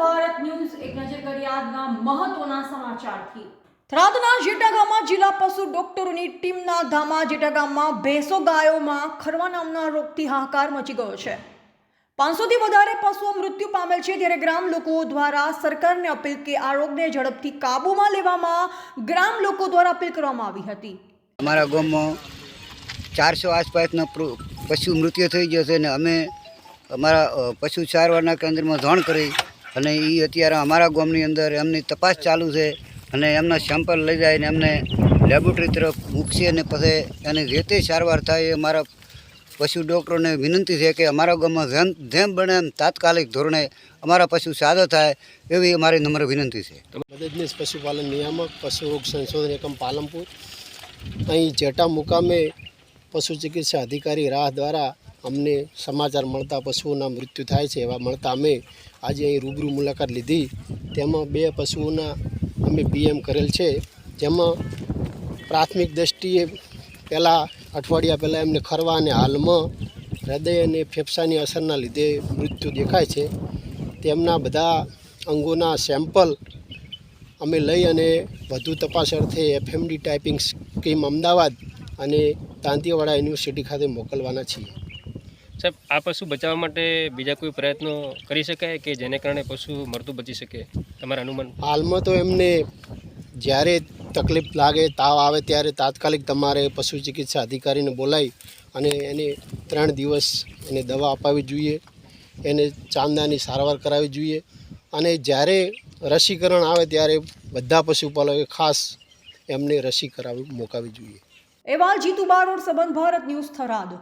Bharat news એક નજર કરી આજના મહત્વના સમાચારથી. થરાદના જેટા ગામમાં જિલ્લા પશુ ડોક્ટરોની ટીમના ધામા જેટા ગામમાં ભેંસો ગાયોમાં ખરવા નામના રોગથી હાહાકાર મચી ગયો છે. પાંચસોથી વધારે પશુઓ મૃત્યુ પામેલ છે ત્યારે ગ્રામ લોકો દ્વારા સરકારને અપીલ કે આ રોગને ઝડપથી કાબૂમાં લેવામાં ગ્રામ લોકો દ્વારા અપીલ કરવામાં આવી હતી. અમારા ગામમાં ચારસો આસપાસના પશુ મૃત્યુ થઈ ગયો છે અને અમે અમારા પશુ સારવારના કેન્દ્રમાં જાણ કરી અને એ અત્યારે અમારા ગામની અંદર એમની તપાસ ચાલુ છે અને એમના સેમ્પલ લઈ જાય ને એમને લેબોરેટરી તરફ મૂકશે અને પછી એની જે તે સારવાર થાય એ અમારા પશુ ડૉક્ટરોને વિનંતી છે કે અમારા ગામમાં જેમ જેમ બને એમ તાત્કાલિક ધોરણે અમારા પશુ સાદો થાય એવી અમારી નમ્ર વિનંતી છે. મદદનીશ પશુપાલન નિયામક, પશુ રોગ સંશોધન એકમ પાલનપુર. અહીં જેટા મુકામે પશુ ચિકિત્સા અધિકારી રાહ દ્વારા અમને સમાચાર મળતા પશુઓના મૃત્યુ થાય છે, એવા મળતા અમે આજે અહીં રૂબરૂ મુલાકાત લીધી. તેમાં બે પશુઓના અમે પીએમ કરેલ છે, જેમાં પ્રાથમિક દ્રષ્ટિએ પહેલાં અઠવાડિયા પહેલાં એમને ખરવા અને હાલમાં હૃદય અને ફેફસાની અસરના લીધે મૃત્યુ દેખાય છે. તેમના બધા અંગોના સેમ્પલ અમે લઈ અને વધુ તપાસ અર્થે એફએમડી ટાઈપિંગ સ્કીમ અમદાવાદ અને તાંતીવાડા યુનિવર્સિટી ખાતે મોકલવાના છીએ. સાહેબ આ પશુ બચાવવા માટે બીજા કોઈ પ્રયત્નો કરી શકાય કે જેને કારણે પશુ મરતું બચી શકે? તમારા અનુમાન? હાલમાં તો એમને જ્યારે તકલીફ લાગે તાવ આવે ત્યારે તાત્કાલિક તમારે પશુ ચિકિત્સા અધિકારીને બોલાવી અને એને ત્રણ દિવસ એને દવા અપાવી જોઈએ એને ચાંદાની સારવાર કરાવવી જોઈએ અને જ્યારે રસીકરણ આવે ત્યારે બધા પશુપાલકોએ ખાસ એમને રસી કરાવવી મોકાવવી જોઈએ. એવા જીતુ બારોડ સંબંધ ભારત ન્યૂઝ થરાદ.